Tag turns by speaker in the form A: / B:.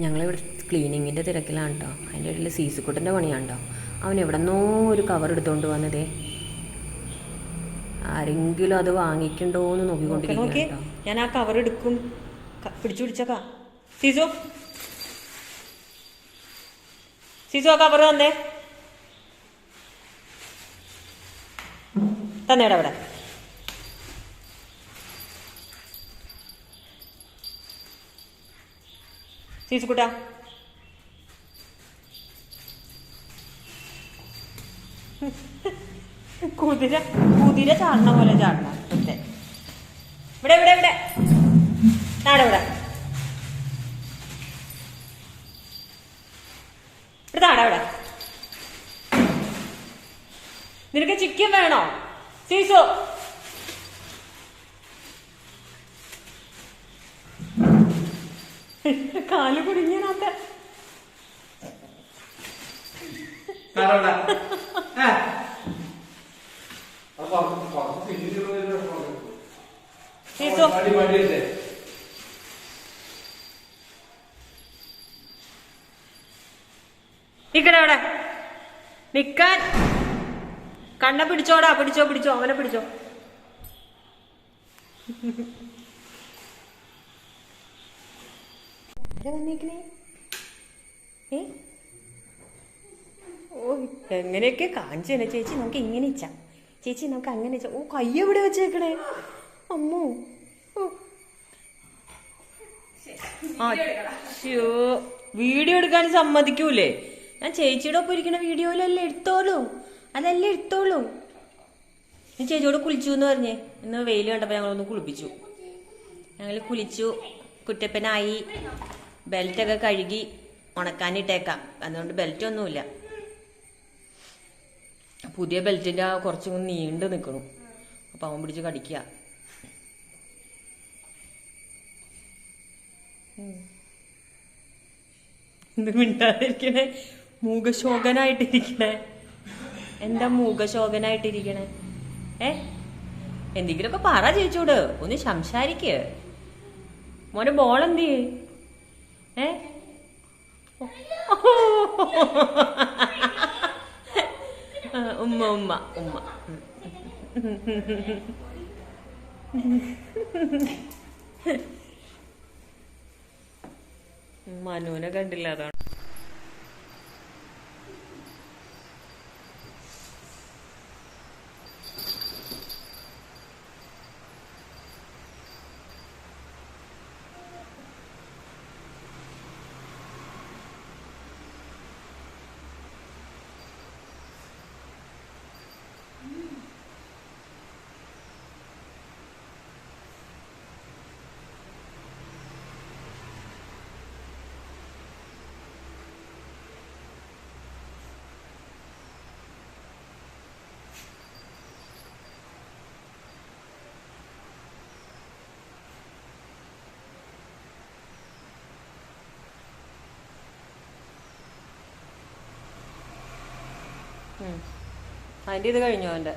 A: ഞങ്ങളിവിടെ ക്ലീനിങ്ങിന്റെ തിരക്കിലാണ് കേട്ടോ അതിന്റെ ഇടയിൽ സീസുക്കുട്ടന്റെ പണിയാണ് കേട്ടോ അവൻ എവിടെന്നോ ഒരു കവർ എടുത്തുകൊണ്ട് വന്നതേ. ആരെങ്കിലും അത് വാങ്ങിക്കണ്ടോ എന്ന് നോക്കിക്കൊണ്ടിരിക്കുന്നു
B: ഞാൻ ആ കവർ എടുക്കും. പിടിച്ചു പിടിച്ചക്കാ. സീസു. സീസു ആ കവർ തന്നേ. തന്നേടാ അവിടെ സീസു കുട്ടാ കുതിര കുതിര ചാടണ പോലെ ചാടണം ഇവിടെ ഇവിടെ ഇവിടെ ഇവിടെ. നാടെ ഇവിടെ. ഇവിടെ നാടെ ഇവിടെ. നിനക്ക് ചിക്കൻ വേണോ? സീസു കാൽ കുടുങ്ങിയനാത്ത
C: ആരോടാ? ഏ? അപ്പൊ കുറച്ച് പിന്നിലുള്ള ഒരു കുഴപ്പം.
B: സീസു
C: മടിയല്ലേ?
B: നിക്കടെ അവിടെ. നിക്കാൻ. കണ്ണ പിടിച്ചോടാ. പിടിച്ചോ പിടിച്ചോ. അവനെ പിടിച്ചോ. ആരാ വന്നേക്കണേ? ഏ? ഓ എങ്ങനെയൊക്കെ കാണിച്ചേനെ ചേച്ചി നമുക്ക് ഇങ്ങനെ ഇച്ച. ചേച്ചി നമുക്ക് അങ്ങനെ ഇച്ച. ഓ കൈ എവിടെ വെച്ചേക്കണേ? അമ്മോ. അശ്ശോ വീഡിയോ എടുക്കാൻ സമ്മതിക്കൂലേ? ഞാൻ ചേച്ചിയുടെ ഒപ്പം ഇരിക്കുന്ന വീഡിയോയിലല്ലേ എടുത്തോളൂ. അതല്ലേ എടുത്തോളൂ. ഞാൻ ചേച്ചിയോട് കുളിച്ചു എന്ന് പറഞ്ഞേ. ഇന്ന് വെയിൽ കണ്ടപ്പോൾ ഞങ്ങളൊന്ന് കുളിപ്പിച്ചു. ഞങ്ങൾ കുളിച്ചു. കുറ്റപ്പനായി. ബെൽറ്റൊക്കെ കഴുകി ഉണക്കാനിട്ടേക്കാം. അതുകൊണ്ട് ബെൽറ്റ് ഒന്നുമില്ല പുതിയ ബെൽറ്റിന്റെ ആ കുറച്ചും നീണ്ടു നിൽക്കണു. അപ്പൊ അവൻ പിടിച്ച് കടിക്കുക. മിണ്ടാതിരിക്കണേ? മൂകശോകനായിട്ടിരിക്കണേ. എന്താ മൂകശോകനായിട്ടിരിക്കണേ? ഏ? എന്തെങ്കിലുമൊക്കെ പറ ചേച്ചൂട് ഒന്ന് സംസാരിക്ക്. മോനെ ബോൾ എന്ത് ഏ? ഉമ്മ ഉമ്മ ഉമ്മ. മനുവിനെ കണ്ടില്ല അതാണ് അതിന്റെ ഇത് കഴിഞ്ഞോ അവന്റെ